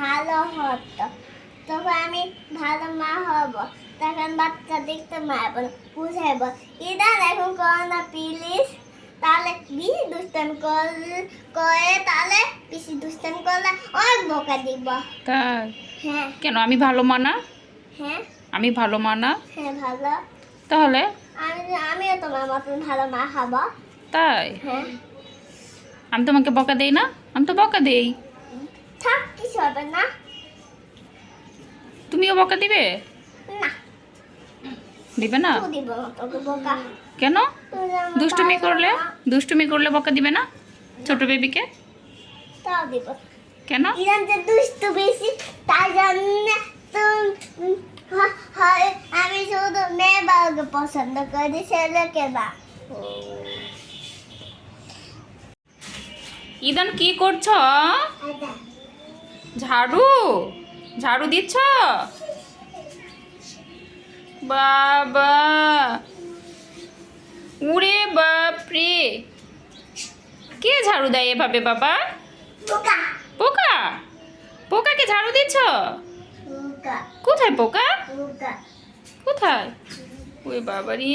ভালো হতো। তখন আমি ভালো মা হব তখন বাচ্চা দেখতে মারব বুঝাইব। ইদার এখন করো না প্লিজ তাহলে বেশি দুষ্টান করে তাহলে বেশি দুষ্টান করলে অনেক বোকা দিব। তাই? হ্যাঁ। কেন আমি ভালো মানা হ্যাঁ। আমি ভালো মানা হ্যাঁ ভালো। তাহলে? আমি আমিও তোমার মতন ভালো মা হব। তাই? হ্যাঁ। আমি তোমাকে বকা দেই না? আমি তো বকা দেই। হবে না। তুমিও বকা দিবে? না। দিবে না? কেন? দুষ্টুমি করলে? দুষ্টুমি করলে বকা দিবে না? ছোট বেবিকে? কেন? দুষ্টু বেশি তাই জন্য হয়। আমি শুধু মেয়ে বাবাকে পছন্দ করি ছেলেকে না। ইদান কি করছ? ঝাড়ু? ঝাড়ু দিচ্ছ? বাবা। উড়ে বাপরে। কে ঝাড়ু দেয় এভাবে বাবা? বোকা পোকা? পোকাকে ঝাড়ু দিচ্ছ? কোথায় পোকা? কোথায়? ওই বাবারি।